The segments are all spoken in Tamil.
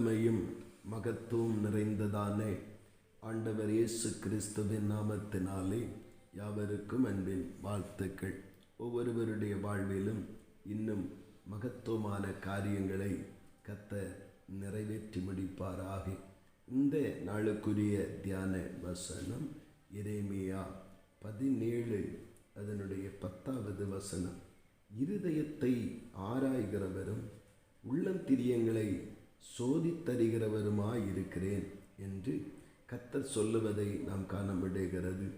வல்லமையும் மகத்துவம் நிறைந்ததானே? ஆண்டவர் இயேசு கிறிஸ்துவின் நாமத்தினாலே யாவருக்கும் அன்பின் வாழ்த்துக்கள். ஒவ்வொருவருடைய வாழ்விலும் இன்னும் மகத்துவமான காரியங்களை கத்த நிறைவேற்றி முடிப்பாராக. இந்த நாளுக்குரிய தியான வசனம் இரேமியா பதினேழு அதனுடைய பத்தாவது வசனம். இருதயத்தை ஆராய்கிறவரும் உள்ளந்திரியங்களை சோதித்தருகிறவருமாயிருக்கிறேன் என்று கத்தர் சொல்லுவதை நாம் காண முடிகிறது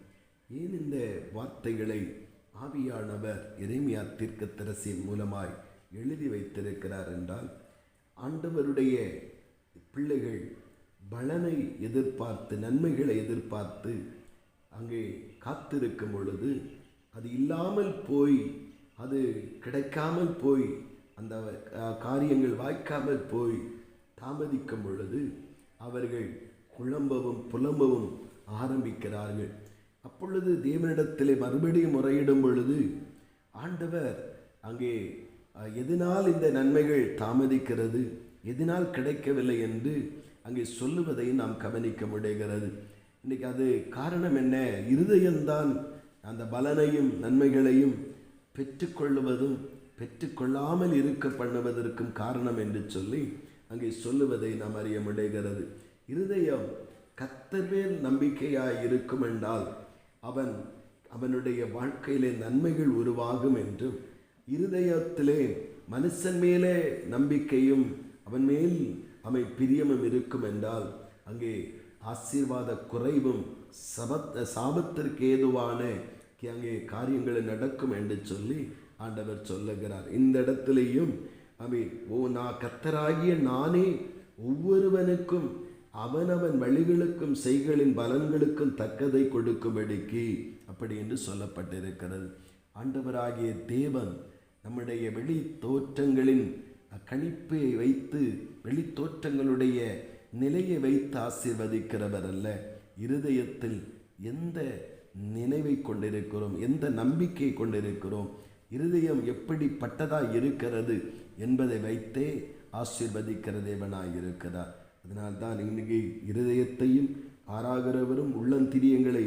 ஏன் இந்த வார்த்தைகளை ஆவியானவர் இறைமையா தீர்க்கத்தரசின் மூலமாய் எழுதி வைத்திருக்கிறார் என்றால் ஆண்டவருடைய பிள்ளைகள் பலனை எதிர்பார்த்து நன்மைகளை எதிர்பார்த்து அங்கே காத்திருக்கும் பொழுது அது இல்லாமல் போய் அது கிடைக்காமல் போய் அந்த காரியங்கள் வாய்க்காமல் போய் தாமதிக்கும் பொழுது அவர்கள் குழம்பவும் புலம்பவும் ஆரம்பிக்கிறார்கள். அப்பொழுது தேவனிடத்திலே மறுபடியும் முறையிடும் பொழுது ஆண்டவர் அங்கே எதனால் இந்த நன்மைகள் தாமதிக்கிறது? எதனால் கிடைக்கவில்லை? என்று அங்கே சொல்லுவதை நாம் கவனிக்க முடிகிறது. இன்னைக்கு அது காரணம் என்ன? இருதயம்தான் அந்த பலனையும் நன்மைகளையும் பெற்றுக்கொள்வதும் பெற்றுக்கொள்ளாமல் இருக்க பண்ணுவதற்கும் காரணம் என்று சொல்லி அங்கே சொல்லுவதை நாம் அறிய முடிகிறது. இருதயம் கத்தர் மேல் நம்பிக்கையாய் இருக்கும் என்றால் அவன் அவனுடைய வாழ்க்கையிலே நன்மைகள் உருவாகும் என்றும் இருதயத்திலே மனுஷன் மேலே நம்பிக்கையும் அவன் மேல் அவை பிரியமும் இருக்கும் என்றால் அங்கே ஆசீர்வாத குறைவும் சபத் சாபத்திற்கு ஏதுவான அங்கே காரியங்கள் நடக்கும் என்று சொல்லி ஆண்டவர் சொல்லுகிறார். இந்த இடத்திலேயும் அவை ஓ நான் கத்தராகிய நானே ஒவ்வொருவனுக்கும் அவனவன் வழிகளுக்கும் செய்களின் பலன்களுக்கும் தக்கதை கொடுக்கும்படிக்கு அப்படி என்று சொல்லப்பட்டிருக்கிறது. ஆண்டவராகிய தேவன் நம்முடைய வெளி தோற்றங்களின் கணிப்பை வைத்து வெளி தோற்றங்களுடைய நிலையை வைத்து ஆசீர்வதிக்கிறவர் அல்ல. இருதயத்தில் எந்த நினைவை கொண்டிருக்கிறோம் எந்த நம்பிக்கை கொண்டிருக்கிறோம் இருதயம் எப்படிப்பட்டதாக இருக்கிறது என்பதை வைத்தே ஆசீர்வதிக்கிற தேவனாய் இருக்கிறார் அதனால்தான் இன்னைக்கு இருதயத்தையும் ஆராகிறவரும் உள்ளந்திரியங்களை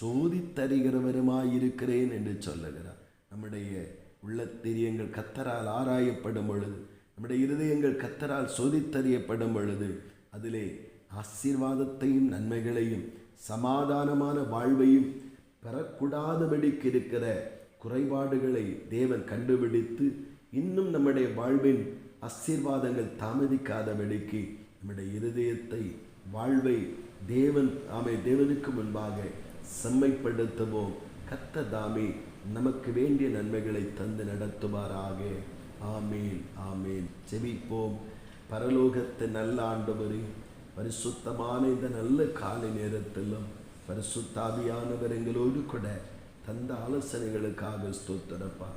சோதித்தறிகிறவருமாய் இருக்கிறேன் என்று சொல்லுகிறார். நம்முடைய உள்ளத்திரியங்கள் கத்தரால் ஆராயப்படும் பொழுது நம்முடைய இருதயங்கள் கத்தரால் சோதித்தறியப்படும் பொழுது அதிலே ஆசீர்வாதத்தையும் நன்மைகளையும் சமாதானமான வாழ்வையும் பெறக்கூடாதபடிக்கு இருக்கிற குறைபாடுகளை தேவன் கண்டுபிடித்து இன்னும் நம்முடைய வாழ்வின் ஆசீர்வாதங்கள் தாமதிக்காதபடிக்கு நம்முடைய இருதயத்தை வாழ்வை தேவன் ஆமை தேவனுக்கு முன்பாக செம்மைப்படுத்துவோம். கத்த தாமே நமக்கு வேண்டிய நன்மைகளை தந்து நடத்துவாராக. ஆமேன் ஆமேன். செபிப்போம் பரலோகத்து நல்ல ஆண்டவரே பரிசுத்தமான இந்த நல்ல காலை நேரத்திலும் பரிசுத்தாவியானவர் எங்களோடு கூட தந்த ஆலோசனைகளுக்காக ஸ்தோத்திரப்பா.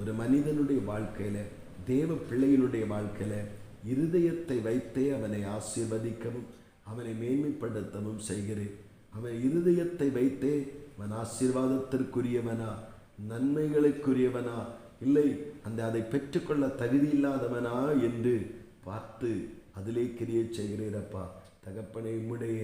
ஒரு மனிதனுடைய வாழ்க்கையில் தேவ பிள்ளையினுடைய வாழ்க்கையில் இருதயத்தை வைத்தே அவனை ஆசீர்வதிக்கவும் அவனை மேன்மைப்படுத்தவும் செய்கிறேன். அவன் இருதயத்தை வைத்தே அவன் ஆசீர்வாதத்திற்குரியவனா நன்மைகளுக்குரியவனா இல்லை அந்த அதை பெற்றுக்கொள்ள தகுதி இல்லாதவனா என்று பார்த்து அதிலே கிரிய செய்கிறீரப்பா தகப்பனை உம்முடைய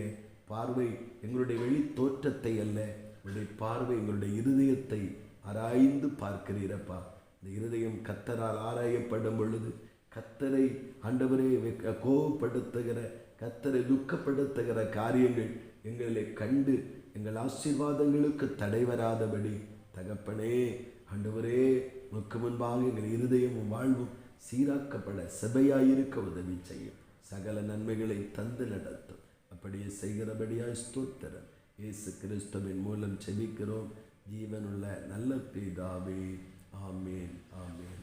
பார்வை எங்களுடைய வெளி தோற்றத்தை அல்ல உங்களுடைய பார்வை எங்களுடைய இருதயத்தை ஆராய்ந்து பார்க்கிறீரப்பா இந்த இருதயம் கத்தரால் ஆராயப்படும் பொழுது கத்தரை ஆண்டவரே கோபப்படுத்துகிற கத்தரை துக்கப்படுத்துகிற காரியங்கள் எங்களை கண்டு எங்கள் ஆசீர்வாதங்களுக்கு தடை வராதபடி தகப்பனே ஆண்டவரே உமக்கு முன்பாக எங்கள் இருதயமும் வாழ்வும் சீராக்கப்பட செபையாயிருக்க உதவி செய்யும். சகல நன்மைகளை தந்து நடத்தும். அப்படியே செய்கிறபடியாய் ஸ்தோத்திரம். இயேசு கிறிஸ்துவின் மூலம் செபிக்கிறோம் ஜீவனுள்ள நல்ல பிதாவே ஆமேன் ஆமேன்